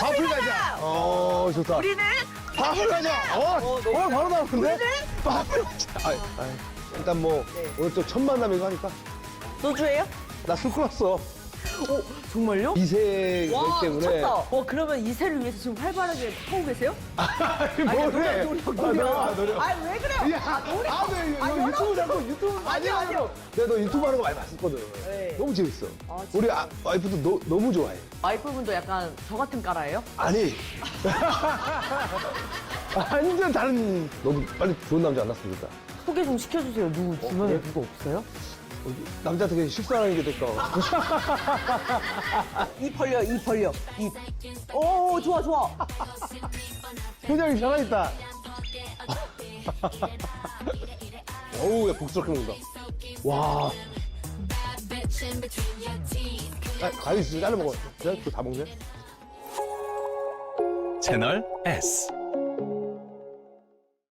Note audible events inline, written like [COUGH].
밥을 가자. 어, 좋다. 우리는 밥을 가자. 어, 어, 바로 나오는데? 밥을 가자. 아, 아, 일단 뭐, 네. 오늘 또 첫 만남이고 하니까. 소주예요? 나 술 끊었어. 오, 정말요? 이세 와, 때문에. 미쳤다. 어, 그러면 이세를 위해서 지금 활발하게 하고 계세요? [LAUGHS] 아니, 아니, 뭐래. 노력, 노력, 아, 노력. 노력, 아, 노력. 아니, 왜 그래요? 야, 아, 노력. 아, 네, 아, 너 여러- 유튜브 자꾸 유튜브 아니요, 아니요. 내가 너 유튜브 하는 거 많이 봤었거든. 네. 너무 재밌어. 아, 진짜? 우리 아, 와이프도 너, 너무 좋아해. 와이프분도 약간 저 같은 까라예요? 아니. [LAUGHS] 완전 다른. 너도 빨리 좋은 남자 안 났으면 좋겠다. 소개 좀 시켜주세요. 누구, 주변에 누구 없어요? 남자한테 그냥 식사하는 게 될까. 입 벌려, 입 벌려, 입. 오, 좋아, 좋아. 표정이 살아있다. 어우, 야, 복스럽게 먹는다. 와. 아, 가위 있으면 잘라 먹어. 그래? 그거 다 먹네? 채널 S.